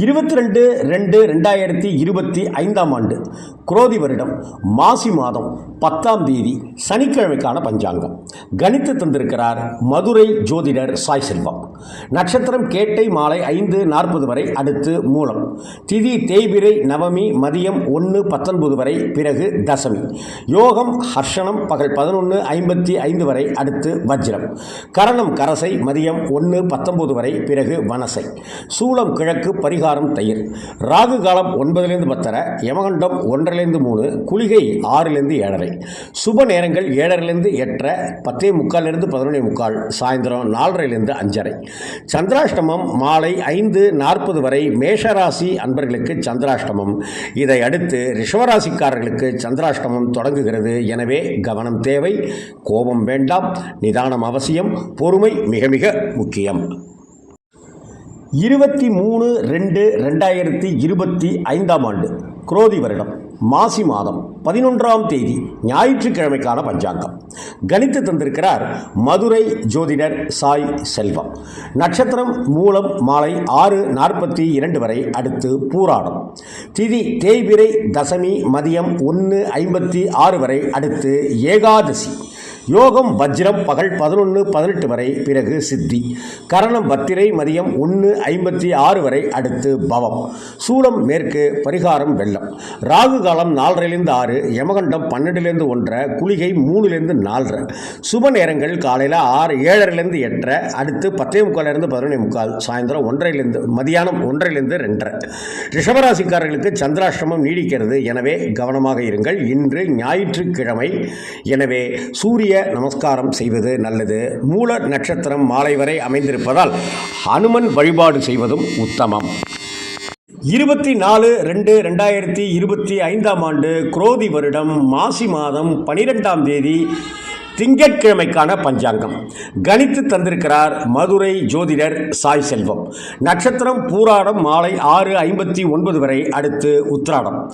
இருபத்தி ரெண்டு ரெண்டு ரெண்டாயிரத்தி இருபத்தி ஐந்தாம் ஆண்டு குரோதி வருடம் மாசி மாதம் பத்தாம் தேதி சனிக்கிழமைக்கான பஞ்சாங்கம். கணித்து தந்திருக்கிறார் மதுரை ஜோதிடர் சாய் செல்வம். நட்சத்திரம் கேட்டை மாலை ஐந்து நாற்பது வரை அடுத்து மூலம். திதி தேய்பிரை நவமி மதியம் ஒன்று பத்தொன்பது வரை பிறகு தசமி. யோகம் ஹர்ஷனம் பகல் பதினொன்று ஐம்பத்தி ஐந்து வரை அடுத்து வஜ்ரம். கரணம் கரசை மதியம் ஒன்று பத்தொன்பது வரை பிறகு வனசை. சூளம் கிழக்கு பரிகாரம் தயிர். ராகு காலம் ஒன்பதுலேருந்து பத்தரை யமகண்டம் ஒன்றரைலேருந்து மூணு குளிகை ஆறுலேருந்து ஏழரை. சுப நேரங்கள் ஏழரைலேருந்து எட்டரை பத்தே முக்கால்லேருந்து பதினொன்றே முக்கால் சாயந்தரம் நாலரைலேருந்து அஞ்சரை. சந்திராஷ்டமம் மாலை ஐந்து நாற்பது வரை மேஷராசி அன்பர்களுக்கு சந்திராஷ்டமம். இதை அடுத்து ரிஷவராசிக்காரர்களுக்கு சந்திராஷ்டமம் தொடங்குகிறது. எனவே கவனம் தேவை கோபம் வேண்டாம் நிதானம் அவசியம் பொறுமை மிக மிக முக்கியம். இருபத்தி மூணு ரெண்டு ரெண்டாயிரத்தி இருபத்தி ஐந்தாம் ஆண்டு குரோதி வருடம் மாசி மாதம் பதினொன்றாம் தேதி ஞாயிற்றுக்கிழமைக்கான பஞ்சாங்கம். கணித்து தந்திருக்கிறார் மதுரை ஜோதிடர் சாய் செல்வம். நட்சத்திரம் மூலம் மாலை ஆறு நாற்பத்தி இரண்டு வரை அடுத்து பூராடம். திதி தேய்பிரை தசமி மதியம் ஒன்று ஐம்பத்தி ஆறு வரை அடுத்து ஏகாதசி. யோகம் வஜ்ரம் பகல் பதினொன்று பதினெட்டு வரை பிறகு சித்தி. கரணம் பத்திரை மதியம் ஒன்று ஐம்பத்தி ஆறு வரை அடுத்து பவம். சூளம் மேற்கு பரிகாரம் வெள்ளம். ராகு காலம் நாலரைலேருந்து ஆறு யமகண்டம் பன்னெண்டுலேருந்து ஒன்றரை குளிகை மூணுலேருந்து நாலரை. சுப நேரங்கள் காலையில் ஆறு ஏழரைலேருந்து எட்டரை அடுத்து பத்தே முக்கால்லேருந்து பதினொன்றே முக்கால் சாயந்தரம் ஒன்றரைலேருந்து மதியானம் ஒன்றரைலேருந்து ரெண்டரை. ரிஷபராசிக்காரர்களுக்கு சந்திராஷ்டமம் நீடிக்கிறது. எனவே கவனமாக இருங்கள். இன்று ஞாயிற்றுக்கிழமை. எனவே சூரிய நமஸ்காரம் செய்வது நல்லது. மூல நட்சத்திரம் மாலை வரை அமைந்திருப்பதால் ஹனுமன் வழிபாடு செய்வதும் உத்தமம். இருபத்தி நாலு ரெண்டு ரெண்டாயிரத்தி இருபத்தி ஐந்தாம் ஆண்டு குரோதி வருடம் மாசி மாதம் பனிரெண்டாம் தேதி திங்கட்கிழமைக்கான பஞ்சாங்கம். கணித்து தந்திருக்கிறார் மதுரை ஜோதிடர் சாய் செல்வம். நட்சத்திரம் பூராடம் மாலை ஆறு ஐம்பத்தி ஒன்பது வரை அடுத்து உத்ராடம்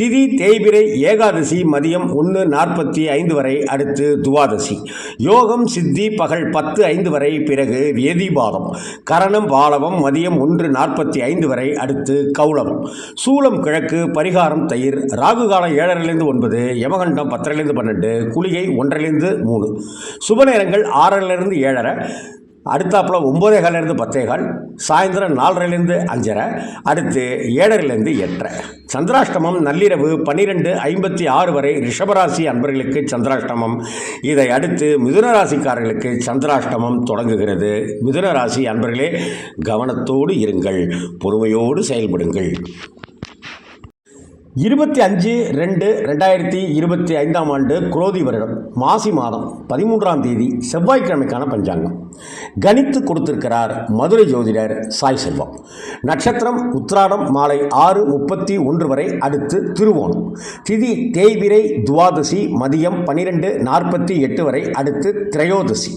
திதி தேய்பிரை ஏகாதசி மதியம் ஒன்று நாற்பத்தி ஐந்து வரை அடுத்து துவாதசி. யோகம் சித்தி பகல் பத்து ஐந்து வரை பிறகு வேதிபாதம். கரணம் பாலவம் மதியம் ஒன்று நாற்பத்தி ஐந்து வரை அடுத்து கௌளவம். சூளம் கிழக்கு பரிகாரம் தயிர். ராகு காலம் ஏழரைலேருந்து ஒன்பது யமகண்டம் பத்தரைலேருந்து பன்னெண்டு குளிகை ஒன்றரைலேருந்து மூணு. சுப நேரங்கள் ஆறரைலேருந்து ஏழரை. அடுத்தாப்புல ஒம்பதே காலிலேருந்து பத்தே கால். சாயந்தரம் நாலரைலேருந்து அஞ்சரை. அடுத்து ஏழரைலேருந்து எட்டரை. சந்திராஷ்டமம் நள்ளிரவு பன்னிரெண்டு ஐம்பத்தி ஆறு வரை ரிஷபராசி அன்பர்களுக்கு சந்திராஷ்டமம். இதை அடுத்து மிதுனராசிக்காரர்களுக்கு சந்திராஷ்டமம் தொடங்குகிறது. மிதுனராசி அன்பர்களே கவனத்தோடு இருங்கள். பொறுமையோடு செயல்படுங்கள். இருபத்தி அஞ்சு ரெண்டு ரெண்டாயிரத்தி இருபத்தி ஐந்தாம் ஆண்டு குரோதி வருடம் மாசி மாதம் பதிமூன்றாம் தேதி செவ்வாய்க்கிழமைக்கான பஞ்சாங்கம். கணித்து கொடுத்திருக்கிறார் மதுரை ஜோதிடர் சாய் செல்வம். நட்சத்திரம் உத்ராடம் மாலை ஆறு முப்பத்தி ஒன்று வரை அடுத்து திருவோணம். திதி தேய்விரை துவாதசி மதியம் பனிரெண்டு நாற்பத்தி எட்டு வரை அடுத்து திரையோதசி.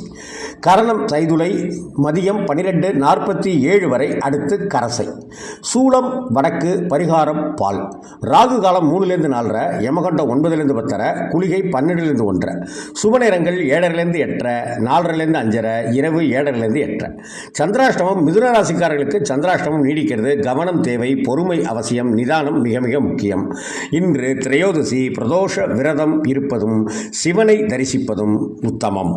கரணம் சைதுலை மதியம் பனிரெண்டு நாற்பத்தி ஏழு வரை அடுத்து கரசை. சூளம் வடக்கு பரிகாரம் பால். ராகு காலம் மூணுலேருந்து நாலரை யமகண்டம் ஒன்பதுலேருந்து பத்தரை குளிகை பன்னெண்டுலேருந்து ஒன்றரை. சுப நேரங்கள் ஏழரைலேருந்து எட்டரை நாலரைலேருந்து அஞ்சரை இரவு ஏழரைலேருந்து எட்டரை. சந்திராஷ்டமம் மிதுன ராசிக்காரர்களுக்கு சந்திராஷ்டமம் நீடிக்கிறது. கவனம் தேவை பொறுமை அவசியம் நிதானம் மிக மிக முக்கியம். இன்று திரையோதசி பிரதோஷ விரதம் இருப்பதும் சிவனை தரிசிப்பதும் உத்தமம்.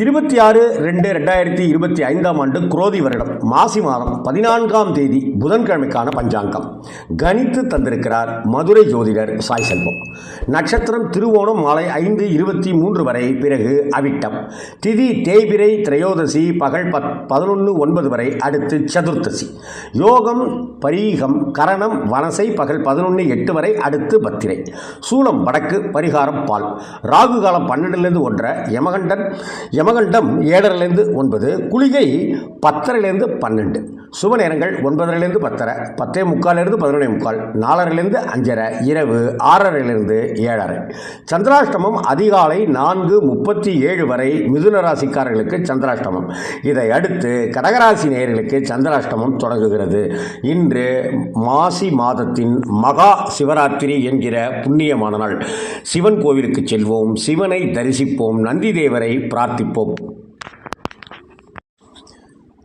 இருபத்தி ஆறு ரெண்டு ரெண்டாயிரத்தி இருபத்தி ஐந்தாம் ஆண்டு குரோதி வருடம். மாசி மாதம் பதினான்காம் தேதி புதன்கிழமைக்கான பஞ்சாங்கம். கணித்து தந்திருக்கிறார் மதுரை ஜோதிடர் சாய் செல்வம். நட்சத்திரம் திருவோணம் மாலை ஐந்து இருபத்தி மூன்று வரை பிறகு அவிட்டம். திதி தேய்பிரை திரையோதசி பகல் பத் பதினொன்று ஒன்பது வரை அடுத்து சதுர்த்தசி. யோகம் பரீகம் கரணம் வனசை பகல் பதினொன்று எட்டு வரை அடுத்து பத்திரை. சூலம் வடக்கு பரிகாரம் பால். ராகு காலம் பன்னெண்டுலேருந்து ஒன்றரை யமகண்டன் யமகண்டம் ஏழரைலேருந்து ஒன்பது குளிகை பத்தரைலேருந்து பன்னெண்டு. சுப நேரங்கள் ஒன்பதரைலேருந்து பத்தரை பத்தே முக்காலிருந்து பதினொன்றே முக்கால் நாலரைலேருந்து அஞ்சரை இரவு ஆறரைலேருந்து ஏழரை. சந்திராஷ்டமம் அதிகாலை நான்கு முப்பத்தி ஏழு வரை மிதுன ராசிக்காரர்களுக்கு சந்திராஷ்டமம். இதை அடுத்து கடகராசி நேயர்களுக்கு சந்திராஷ்டமம் தொடங்குகிறது. இன்று மாசி மாதத்தின் மகா சிவராத்திரி என்கிற புண்ணியமான நாள். சிவன் கோவிலுக்கு செல்வோம் சிவனை தரிசிப்போம் நந்தி தேவரை பிரார்த்திப்போம். Pop.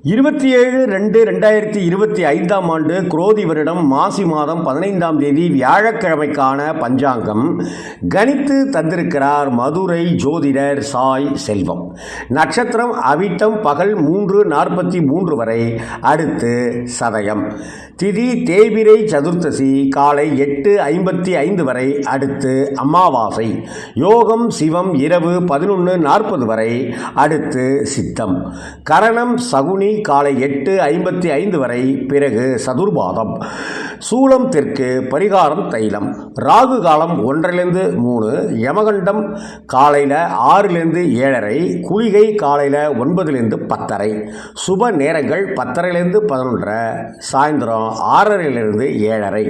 இருபத்தி ஏழு ரெண்டு ரெண்டாயிரத்தி இருபத்தி ஐந்தாம் ஆண்டு குரோதி வருடம் மாசி மாதம் பதினைந்தாம் தேதி வியாழக்கிழமைக்கான பஞ்சாங்கம். கணித்து தந்திருக்கிறார் மதுரை ஜோதிடர் சாய் செல்வம். நட்சத்திரம் அவிட்டம் பகல் மூன்று நாற்பத்தி மூன்று வரை. அடுத்து சதயம். திதி தேபிரை சதுர்த்தசி காலை எட்டு ஐம்பத்தி ஐந்து வரை. அடுத்து அமாவாசை. யோகம் சிவம் இரவு பதினொன்று நாற்பது வரை. அடுத்து சித்தம். கரணம் சகுனி காலை எட்டு ஐம்பத்தி ஐந்து வரை பிறகு சதுர்பாதம். சூலம் தெற்கு பரிகாரம் தைலம். ராகு காலம் ஒன்றிலிருந்து மூணு யமகண்டம் காலையில் ஆறிலிருந்து ஏழரை குளிகை காலையில் ஒன்பதுலேருந்து பத்தரை. சுப நேரங்கள் பத்தரைலேருந்து பதினொன்றரை சாயந்தரம் ஆறரையிலிருந்து ஏழரை.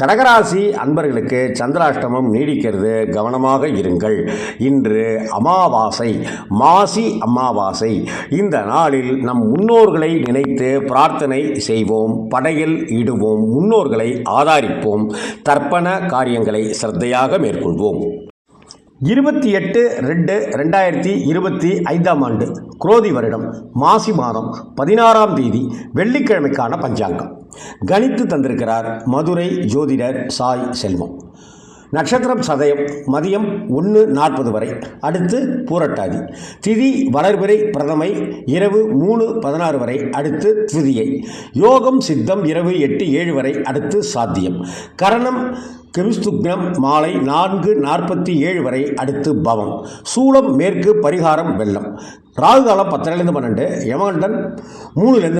கடகராசி அன்பர்களுக்கு சந்திராஷ்டமம் நீடிக்கிறது கவனமாக இருங்கள். இன்று அமாவாசை மாசி அமாவாசை. இந்த நாளில் நம் முன்னோர்களை நினைத்து பிரார்த்தனை செய்வோம் படையில் இடுவோம் முன்னோர்களை ஆதாரிப்போம் தர்ப்பண காரியங்களை சிரத்தையாக மேற்கொள்வோம். இருபத்தி எட்டு ரெண்டு ரெண்டாயிரத்தி இருபத்தி ஐந்தாம் ஆண்டு குரோதி வருடம் மாசி மாதம் பதினாறாம் தேதி வெள்ளிக்கிழமைக்கான பஞ்சாங்கம். கணித்து தந்திருக்கிறார் மதுரை ஜோதிடர் சாய் செல்வம். நட்சத்திரம் சதயம் மதியம் ஒன்று நாற்பது வரை. அடுத்து பூரட்டாதி. திதி வளர்பிறை பிரதமை இரவு மூணு பதினாறு வரை. அடுத்து திருதியை. யோகம் சித்தம் இரவு எட்டு ஏழு வரை. அடுத்து சாத்தியம். கரணம் கிருஸ்துக்னம் மாலை நான்கு நாற்பத்தி ஏழு வரை. அடுத்து பவம். சூளம் மேற்கு பரிகாரம் வெள்ளம். ராகுகாலம் பத்திரிலிருந்து பன்னெண்டு. யமகண்டன் மூணுலேருந்து